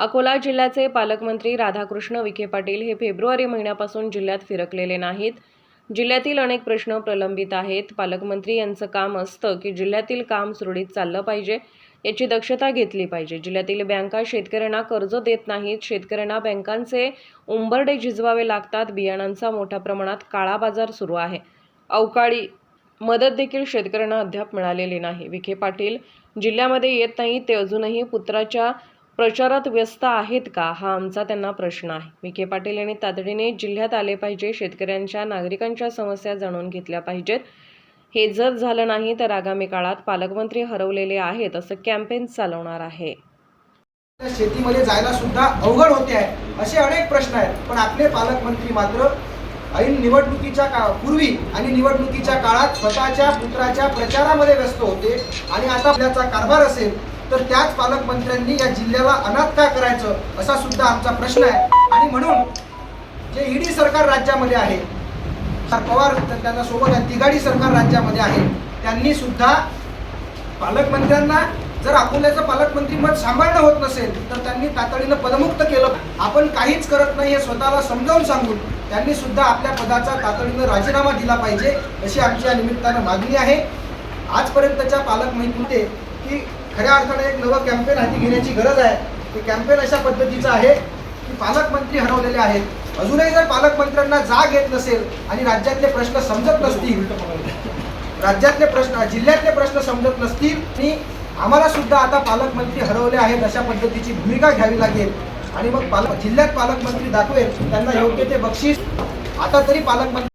अकोला जिल्ह्याचे पालकमंत्री राधाकृष्ण विखे पाटील हे फेब्रुवारी महिन्यापासून जिल्ह्यात फिरकलेले नाहीत. जिल्ह्यातील अनेक प्रश्न प्रलंबित आहेत. पालकमंत्री यांचं काम असतं की जिल्ह्यातील काम सुरळीत चाललं पाहिजे याची दक्षता घेतली पाहिजे. जिल्ह्यातील बँका शेतकऱ्यांना कर्ज देत नाहीत. शेतकऱ्यांना बँकांचे उंबरडे झिजवावे लागतात. बियाणांचा मोठ्या प्रमाणात काळा बाजार सुरू आहे. अवकाळी मदत देखील शेतकऱ्यांना अद्याप मिळालेली नाही. विखे पाटील जिल्ह्यामध्ये येत नाही ते अजूनही पुत्राच्या प्रचारात व्यस्त आहेत का? हा आमचा त्यांना प्रश्न आहे. विखे पाटील यांनी तातडीने जिल्ह्यात आले पाहिजे शेतकऱ्यांच्या नागरिकांच्या समस्या जाणून घेतल्या पाहिजेत. हे जर झालं नाही तर आगामी काळात पालकमंत्री हरवलेले आहेत असं कॅम्पेन चालवणार आहे. शेतीमध्ये जायला सुद्धा अवघड होते आहे असे अनेक प्रश्न आहेत. पण आपले पालकमंत्री मात्र ऐन निवडणुकीच्या का पूर्वी आणि निवडणुकीच्या काळात स्वतःच्या पुत्राच्या प्रचारामध्ये व्यस्त होते. आणि आता आपल्याचा कारभार असेल तर त्याच पालकमंत्र्यांनी या जिल्ह्याला अनाथ का करायचं असा सुद्धा आमचा प्रश्न आहे. आणि म्हणून जे ईडी सरकार राज्यामध्ये आहे पवार तर त्यांना सोबत आहे तिघाडी सरकार राज्यामध्ये आहे त्यांनी सुद्धा पालकमंत्र्यांना जर अकोल्याचं पालकमंत्री मत सांभाळणं होत नसेल तर त्यांनी तातडीनं पदमुक्त केलं. आपण काहीच करत नाही हे स्वतःला समजावून सांगून त्यांनी सुद्धा आपल्या पदाचा तातडीनं राजीनामा दिला पाहिजे अशी आमची या निमित्तानं मागणी आहे. आजपर्यंतच्या पालकमंत्री की खऱ्या अर्थाने एक नवं कॅम्पेन हाती घेण्याची गरज आहे. ते कॅम्पेन अशा पद्धतीचं आहे की पालकमंत्री हरवलेले आहेत. अजूनही जर पालकमंत्र्यांना जाग येत नसेल आणि राज्यातले प्रश्न समजत नसतील राज्यातले प्रश्न जिल्ह्यातले प्रश्न समजत नसतील आणि आम्हाला सुद्धा आता पालकमंत्री हरवले आहेत अशा पद्धतीची भूमिका घ्यावी लागेल. आणि मग पालक जिल्ह्यात पालकमंत्री दाखवेल त्यांना योग्य ते बक्षीस. आता तरी पालकमंत्री